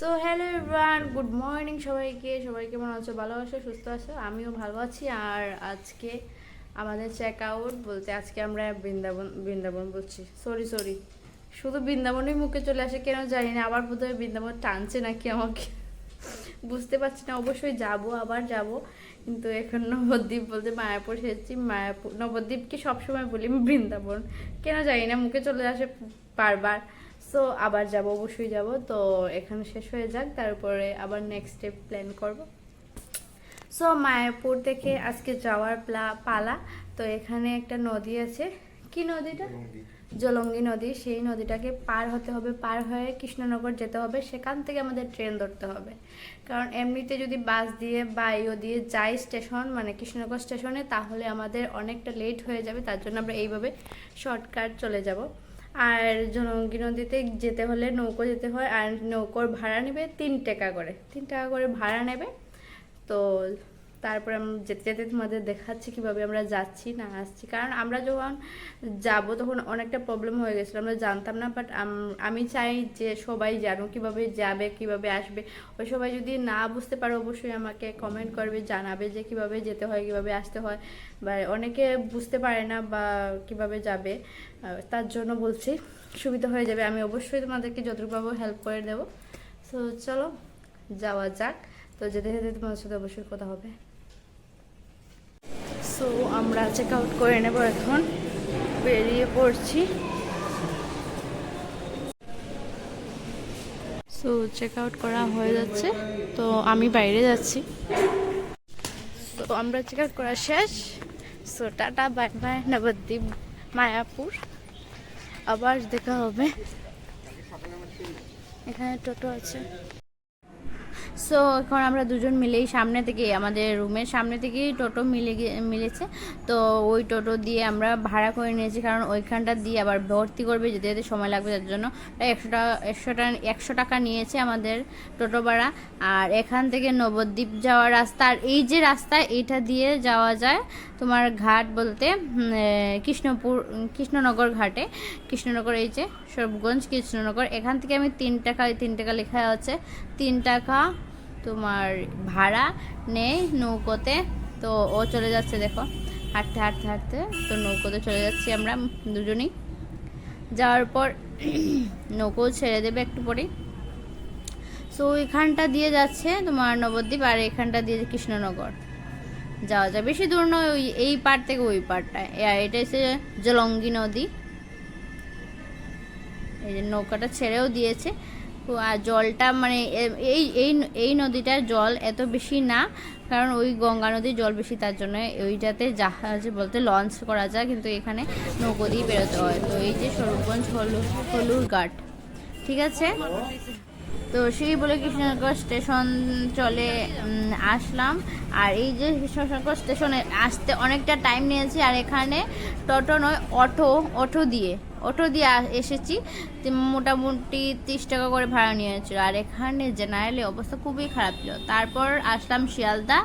So hello everyone good morning সবাইকে। সবাই কেমন আছো? ভালো আছো? সুস্থ আছো? আমিও ভালো আছি। আর আজকে আমাদের চেক আউট বলতে আজকে আমরা বৃন্দাবন বৃন্দাবন বলছি। সরি সরি শুধু বৃন্দাবনই মুখে চলে আসে, কেন জানি না। আবার বোধহয় বৃন্দাবন টানছে নাকি আমাকে? বুঝতে পারছি না। অবশ্যই যাব, আবার যাব। কিন্তু এখন নবদ্বীপ বলতে মায়াপুর এসেছি। মায়াপুর নবদ্বীপকে সবসময় বলি বৃন্দাবন। কেন জানি না, মুখে চলে আসে বারবার। সো আবার যাব অবশ্যই যাব। তো এখানে শেষ হয়ে যাক তারপরে আবার নেক্সট স্টেপ প্ল্যান করব। সো মায়াপুর থেকে আজকে যাওয়ার প্লা পালা। তো এখানে একটা নদী আছে। কি নদীটা? জলঙ্গি। নদী। সেই নদীটাকে পার হতে হবে পার হয়ে কৃষ্ণনগর যেতে হবে। সেখান থেকে আমাদের ট্রেন ধরতে হবে। কারণ এমনিতে যদি বাস দিয়ে বা ইও দিয়ে যাই স্টেশন মানে কৃষ্ণনগর স্টেশনে তাহলে আমাদের অনেকটা লেট হয়ে যাবে। তার জন্য আমরা এইভাবে শর্টকাট চলে যাব। আর জনগী নদীতে যেতে হলে নৌকো যেতে হয়, আর নৌকোর ভাড়া নেবে তিন টাকা করে। তিন টাকা করে ভাড়া নেবে। তো তারপরে আমি যেতে যেতে তোমাদের দেখাচ্ছি কীভাবে আমরা যাচ্ছি, না আসছি। কারণ আমরা যখন যাব তখন অনেকটা প্রবলেম হয়ে গেছিল, আমরা জানতাম না বাট আমি চাই যে সবাই জানো কীভাবে যাবে, কীভাবে আসবে। ওই সবাই যদি না বুঝতে পারো, অবশ্যই আমাকে কমেন্ট করবে, জানাবে যে কীভাবে যেতে হয়, কীভাবে আসতে হয়। বা অনেকে বুঝতে পারে না বা কীভাবে যাবে তার জন্য বলছি, সুবিধা হয়ে যাবে। আমি অবশ্যই তোমাদেরকে যতটুকু হেল্প করে দেবো। সো চলো, যাওয়া যাক। তো যেতে যেতে তোমার সাথে অবশ্যই কথা হবে। সো আমরা চেক আউট করে নেব এখন। বেরিয়ে পড়ছি। সো চেক আউট করা হয়ে যাচ্ছে। তো আমি বাইরে যাচ্ছি। তো আমরা চেক আউট করা শেষ। So tata bye bye Nabadwip, Mayapur. আবার দেখা হবে। এখানে টোটো আছে। সো এখন আমরা দুজন মিলেই সামনে থেকে আমাদের রুমের সামনে থেকেই টোটো মিলে মিলেছে। তো ওই টোটো দিয়ে আমরা ভাড়া করে নিয়েছি, কারণ ওইখানটা দিয়ে আবার ভর্তি করবে যেতে যেতে সময় লাগবে তার জন্য। প্রায় একশো টাকা একশো টাকা একশো টাকা নিয়েছে আমাদের টোটো ভাড়া। আর এখান থেকে নবদ্বীপ যাওয়ার রাস্তা, আর এই যে রাস্তা, এইটা দিয়ে যাওয়া যায় তোমার ঘাট বলতে কৃষ্ণপুর, কৃষ্ণনগর ঘাটে। কৃষ্ণনগর এই যে সরবগঞ্জ কৃষ্ণনগর। এখান থেকে আমি তিন টাকা তিন টাকা লেখা আছে। তিন টাকা তোমার ভাড়া নেই নৌকোতে, তো ও চলে যাচ্ছে দেখো। হাঁটতে হাঁটতে হাঁটতে তো নৌকোতে চলে যাচ্ছি আমরা দুজনেই। যাওয়ার পর নৌকো ছেড়ে দেবে একটু পরেই। সো এখানটা দিয়ে যাচ্ছে তোমার নবদ্বীপ আর এখানটা দিয়ে কৃষ্ণনগর। যাওয়া যায়। বেশি দূর নয়, ওই এই পার থেকে ওই পারটায় এটা এসে জলঙ্গি নদী। এই যে নৌকাটা ছেড়েও দিয়েছে। আর জলটা মানে এই এই এই নদীটার জল এত বেশি না, কারণ ওই গঙ্গা নদীর জল বেশি, তার জন্য ওইটাতে জাহাজ বলতে লঞ্চ করা যায়, কিন্তু এখানে নৌকো দিয়ে বেরোতে হয়। তো এই যে স্বরূপগঞ্জ হলু, হলুর ঘাট, ঠিক আছে? তো সেই বলে কৃষ্ণনগর স্টেশন চলে আসলাম। আর এই যে কৃষ্ণনগর স্টেশনে আসতে অনেকটা টাইম নিয়েছি, আর এখানে টোটো নয়, অটো অটো দিয়ে। অটো দিয়ে এসেছি। মোটামুটি তিরিশ টাকা করে ভাড়া নিয়েছিল। আর এখানে জেনারেলি অবস্থা খুবই খারাপ ছিল। তারপর আসলাম শিয়ালদা।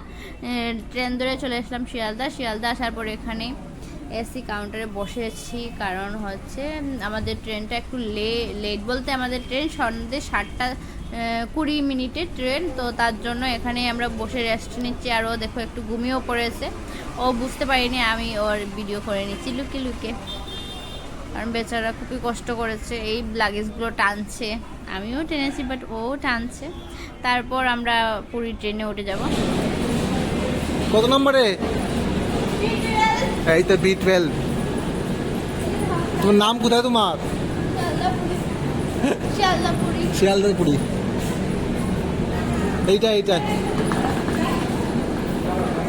ট্রেন ধরে চলে আসলাম শিয়ালদা। শিয়ালদা আসার পর এখানে এসি কাউন্টারে বসেছি। কারণ হচ্ছে, আমাদের ট্রেনটা একটু লে লেট বলতে আমাদের ট্রেন সন্ধ্যে সাতটা কুড়ি মিনিটের ট্রেন। তো তার জন্য এখানে আমরা বসে রেস্ট নিচ্ছি। আর ও দেখো একটু ঘুমিয়েও পড়েছে। ও বুঝতে পারিনি, আমি ওর ভিডিও করে নিচ্ছি। লুকে লুকে কারণ বেচারা খুবই কষ্ট করেছে এই লাগেজগুলো টানছে। আমিও টেনেছি বাট ও টানছে। তারপর আমরা পুরী ট্রেনে উঠে যাব। কত নম্বরে? এই তো বি টুয়েলভ তোমার নাম কোথায় তোমার? শিয়ালদা পুরী এইটা এইটা।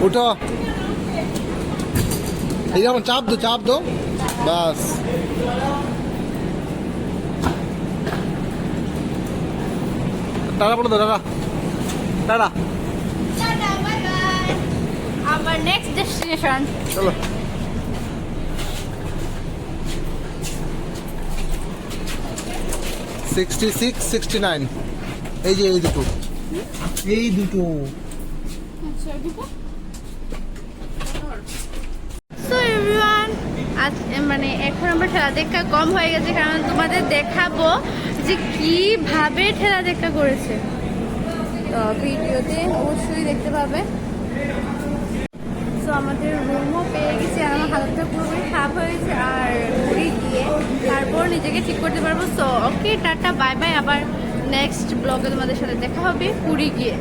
ওঠো। এই যেমন চাপ দো চাপ দো। বাস। টাটা বলে দো টাটা। আমার নেক্সট ডেস্টিনেশন চলো। সিক্সটি সিক্স সিক্সটি নাইন এই যে এই দুটো। এই দুটো। সো এভরিওয়ান আজ মানে এখন আমরা ঠেলা দেখা কম হয়ে গেছে, কারণ তোমাদের দেখাবো যে কীভাবে ঠেলা দেখা করেছে। তো ভিডিওতে অবশ্যই দেখতে পাবে। তো আমাদের রুমও পেয়ে গেছি, আর আমার হালতটা পুরোপুরি খারাপ হয়েছে আর পুরী গিয়ে তারপর নিজেকে ঠিক করতে পারব। So okay tata bye bye আবার নেক্সট ব্লগে তোমাদের সাথে দেখা হবে, পুরী গিয়ে।